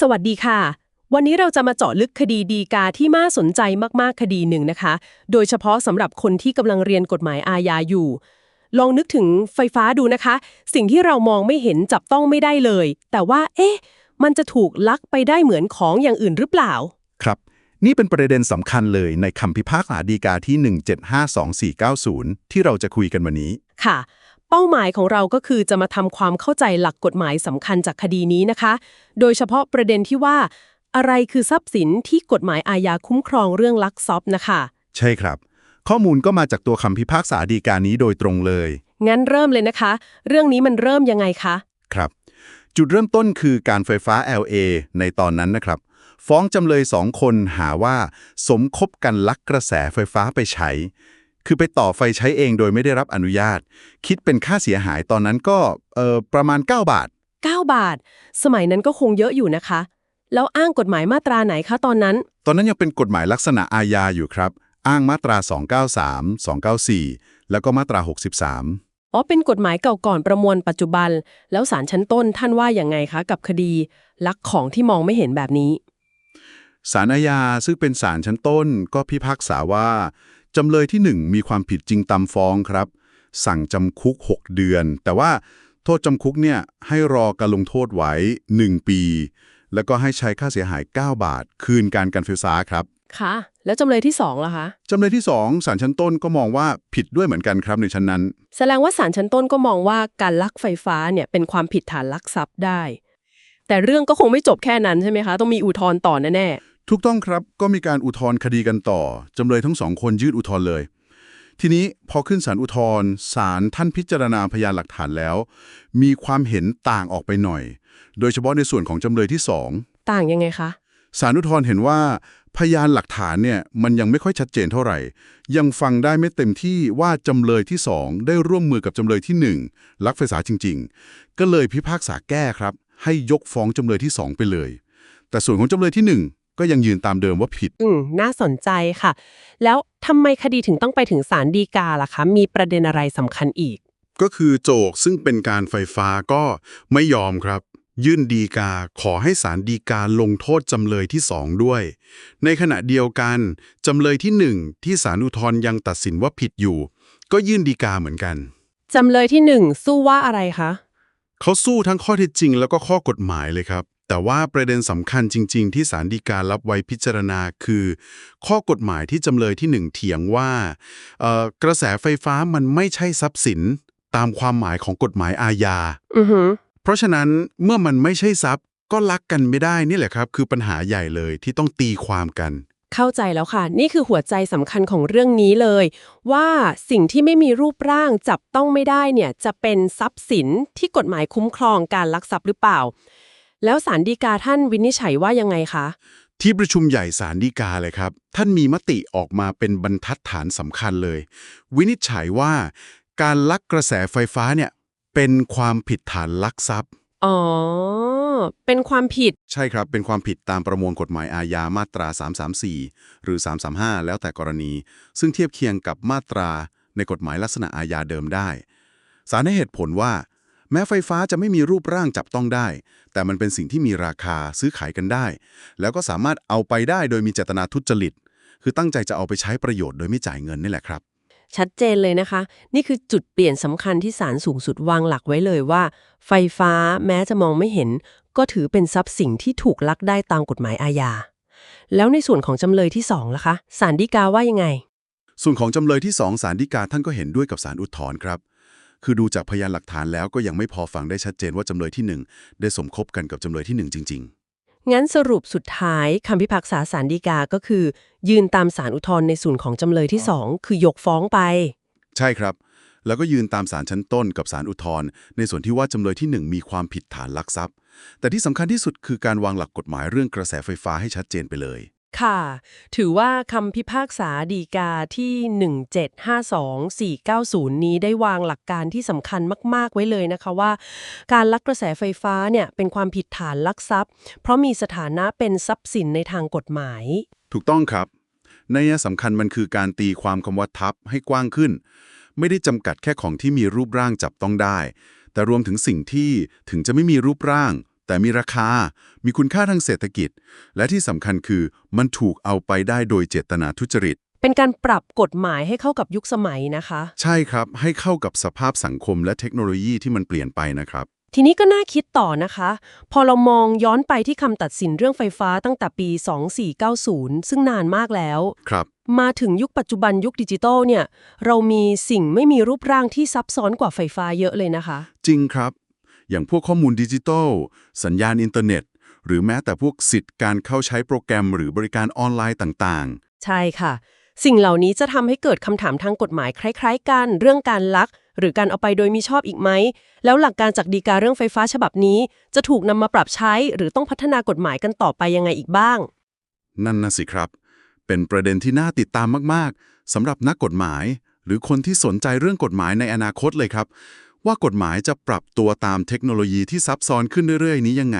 สวัสดีค่ะ วันนี้เราจะมาเจาะลึกคดีดีกาที่น่าสนใจมากๆคดีหนึ่งนะคะ โดยเฉพาะสำหรับคนที่กำลังเรียนกฎหมายอาญาอยู่ ลองนึกถึงไฟฟ้าดูนะคะ สิ่งที่เรามองไม่เห็นจับต้องไม่ได้เลย แต่ว่า เอ๊ะ มันจะถูกลักไปได้เหมือนของอย่างอื่นหรือเปล่า ครับ นี่เป็นประเด็นสำคัญเลยในคำพิพากษาฎีกาที่ 1752490 ที่เราจะคุยกันวันนี้ค่ะ เป้าหมายของเราก็คือจะมาทำความเข้าใจหลักกฎหมายสำคัญจากคดีนี้นะคะ โดยเฉพาะประเด็นที่ว่า อะไรคือทรัพย์สินที่กฎหมายอาญาคุ้มครองเรื่องลักทรัพย์นะคะ ใช่ครับ ข้อมูลก็มาจากตัวคำพิพากษาฎีกานี้โดยตรงเลย งั้นเริ่มเลยนะคะ เรื่องนี้มันเริ่มยังไงคะ ครับ จุดเริ่มต้นคือการไฟฟ้า LA ในตอนนั้นนะครับ ฟ้องจำเลยสองคนหาว่า สมคบกันลักกระแสไฟฟ้าไปใช้ คือไปต่อไฟใช้เองโดยไม่ได้รับอนุญาต คิดเป็นค่าเสียหายตอนนั้นก็เอ่อประมาณ 9 บาท 9 บาท สมัยนั้นก็คงเยอะอยู่นะคะ แล้วอ้างกฎหมายมาตราไหนคะตอนนั้น ตอนนั้นยังเป็นกฎหมายลักษณะอาญาอยู่ครับ อ้างมาตรา 293 294 แล้วก็มาตรา 63อ๋อเป็นกฎหมายเก่าก่อนประมวลปัจจุบัน แล้วศาลชั้นต้นท่านว่าอย่างไงคะ กับคดีลักของที่มองไม่เห็นแบบนี้ศาลอาญาซึ่งเป็นศาลชั้นต้นก็พิพากษาว่า จำเลยที่ 1 มีความผิดจริงตามฟ้องครับ สั่งจำคุก 6 เดือน แต่ว่าโทษจำคุกเนี่ยให้รอการลงโทษไว้ 1 ปี แล้วก็ให้ใช้ค่าเสียหาย 9 บาท คืนการการไฟฟ้าครับ ค่ะ แล้วจำเลยที่สองล่ะคะ จำเลยที่ 2ศาลชั้นต้นก็มองว่าผิดด้วยเหมือนกันครับในชั้นนั้น แสดงว่าศาลชั้นต้นก็มองว่าการลักไฟฟ้าเนี่ยเป็นความผิดฐานลักทรัพย์ได้ แต่เรื่องก็คงไม่จบแค่นั้นใช่ไหมคะ ต้องมีอุทธรณ์ต่อแน่ ถูกต้องครับก็มีการอุทธรณ์คดีกันต่อ จำเลยทั้งสองคนยื่นอุทธรณ์เลย ทีนี้พอขึ้นศาลอุทธรณ์ศาลท่านพิจารณาพยานหลักฐานแล้ว มีความเห็นต่างออกไปหน่อย โดยเฉพาะในส่วนของจำเลยที่สองๆต่างยังไงคะศาลอุทธรณ์เห็นว่าพยานหลักฐานเนี่ยมันยังไม่ค่อยชัดเจนเท่าไหร่ ยังฟังได้ไม่เต็มที่ว่าจำเลยที่สองได้ร่วมมือกับจำเลยที่หนึ่งลักไฟฟ้าจริง ๆ ก็เลยพิพากษาแก้ครับ ให้ยกฟ้องจำเลยที่สองไปเลย แต่ส่วนของจำเลยที่หนึ่ง ก็ยังยืนตามเดิมว่าผิด อืมน่าสนใจค่ะ แล้วทำไมคดีถึงต้องไปถึงศาลฎีกาล่ะคะ มีประเด็นอะไรสำคัญอีก ก็คือโจกซึ่งเป็นการไฟฟ้าก็ไม่ยอมครับ ยื่นดีกาขอให้ศาลฎีกาลงโทษจำเลยที่สองด้วย ในขณะเดียวกันจำเลยที่หนึ่งที่ศาลอุทธรณ์ยังตัดสินว่าผิดอยู่ ก็ยื่นดีกาเหมือนกันจำเลยที่หนึ่งสู้ว่าอะไรคะ เขาสู้ทั้งข้อเท็จจริงแล้วก็ข้อกฎหมายเลยครับ แต่ว่าประเด็นสำคัญจริง ๆ ที่ศาลฎีการับไว้พิจารณาคือ ข้อกฎหมายที่จำเลยที่หนึ่งเถียงว่าเอ่อกระแสไฟฟ้ามันไม่ใช่ทรัพย์สินตามความหมายของกฎหมายอาญาอือหือเพราะฉะนั้นเมื่อมันไม่ใช่ทรัพย์ก็รักกันไม่ได้นี่แหละครับ คือปัญหาใหญ่เลยที่ต้องตีความกัน เข้าใจแล้วค่ะ นี่คือหัวใจสำคัญของเรื่องนี้เลย ว่าสิ่งที่ไม่มีรูปร่างจับต้องไม่ได้เนี่ยจะเป็นทรัพย์สินที่กฎหมายคุ้มครองการลักทรัพย์หรือเปล่า แล้วศาลฎีกาท่านวินิจฉัยว่ายังไงคะ ที่ประชุมใหญ่ศาลฎีกาเลยครับ ท่านมีมติออกมาเป็นบรรทัดฐานสำคัญเลย วินิจฉัยว่า การลักกระแสไฟฟ้าเนี่ยเป็นความผิดฐานลักทรัพย์ อ๋อ เป็นความผิด ใช่ครับ เป็นความผิดตามประมวลกฎหมายอาญามาตรา 334 หรือ 335 แล้วแต่กรณี ซึ่งเทียบเคียงกับมาตราในกฎหมายลักษณะอาญาเดิมได้ศาลให้เหตุผลว่า แม้ไฟฟ้าจะไม่มีรูปร่างจับต้องได้ แต่มันเป็นสิ่งที่มีราคาซื้อขายกันได้ แล้วก็สามารถเอาไปได้โดยมีเจตนาทุจริต คือตั้งใจจะเอาไปใช้ประโยชน์โดยไม่จ่ายเงินนี่แหละครับ ชัดเจนเลยนะคะ นี่คือจุดเปลี่ยนสำคัญที่ศาลสูงสุดวางหลักไว้เลยว่า ไฟฟ้าแม้จะมองไม่เห็น ก็ถือเป็นทรัพย์สินที่ถูกลักได้ตามกฎหมายอาญาแล้วในส่วนของจำเลยที่สองล่ะคะศาลฎีกาว่ายังไง ส่วนของจำเลยที่สองศาลฎีกาท่านก็เห็นด้วยกับศาลอุทธรณ์ครับ คือดูจากพยานหลักฐานแล้วก็ยังไม่พอฟังได้ชัดเจนว่าจำเลยที่หนึ่งได้สมคบกันกับจำเลยที่หนึ่งจริง ๆงั้นสรุปสุดท้ายคำพิพากษาศาลฎีกาก็คือ ยืนตามศาลอุทธรณ์ในส่วนของจำเลยที่สองคือยกฟ้องไป ใช่ครับ แล้วก็ยืนตามศาลชั้นต้นกับศาลอุทธรณ์ในส่วนที่ว่าจำเลยที่ 1 มีความผิดฐานลักทรัพย์ แต่ที่สำคัญที่สุดคือการวางหลักกฎหมายเรื่องกระแสไฟฟ้าให้ชัดเจนไปเลย ค่ะ ถือว่าคำพิพากษาฎีกาที่ 1752490 นี้ได้วางหลักการที่สำคัญมาก ๆ ไว้เลยนะคะว่า การลักกระแสไฟฟ้าเนี่ยเป็นความผิดฐานลักทรัพย์ เพราะมีสถานะเป็นทรัพย์สินในทางกฎหมาย ถูกต้องครับในยะสำคัญมันคือการตีความคำว่าทับให้กว้างขึ้น ไม่ได้จำกัดแค่ของที่มีรูปร่างจับต้องได้ แต่รวมถึงสิ่งที่ถึงจะไม่มีรูปร่าง แต่มีราคา มีคุณค่าทางเศรษฐกิจ และที่สำคัญคือมันถูกเอาไปได้โดยเจตนาทุจริต เป็นการปรับกฎหมายให้เข้ากับยุคสมัยนะคะ ใช่ครับ ให้เข้ากับสภาพสังคมและเทคโนโลยีที่มันเปลี่ยนไปนะครับ ทีนี้ก็น่าคิดต่อนะคะ พอเรามองย้อนไปที่คำตัดสินเรื่องไฟฟ้าตั้งแต่ปี 2490 ซึ่งนานมากแล้วครับ มาถึงยุคปัจจุบันยุคดิจิตอลเนี่ย เรามีสิ่งไม่มีรูปร่างที่ซับซ้อนกว่าไฟฟ้าเยอะเลยนะคะ จริงครับ อย่างพวกข้อมูลดิจิทัล สัญญาณอินเทอร์เน็ต หรือแม้แต่พวกสิทธิ์การเข้าใช้โปรแกรมหรือบริการออนไลน์ต่างใช่ค่ะ สิ่งเหล่านี้จะทำให้เกิดคำถามทางกฎหมายคล้าย ๆ กัน เรื่องการลัก หรือการเอาไปโดยมิชอบอีกไหม แล้วหลักการจากดีกาเรื่องไฟฟ้าฉบับนี้ จะถูกนำมาปรับใช้ หรือต้องพัฒนากฎหมายกันต่อไปยังไงอีกบ้างๆนั่นนะสิครับ เป็นประเด็นที่น่าติดตามมากๆสำหรับนักกฎหมาย หรือคนที่สนใจเรื่องกฎหมายในอนาคตเลยครับ ว่ากฎหมายจะปรับตัวตามเทคโนโลยีที่ซับซ้อนขึ้นเรื่อยๆ นี้ยังไง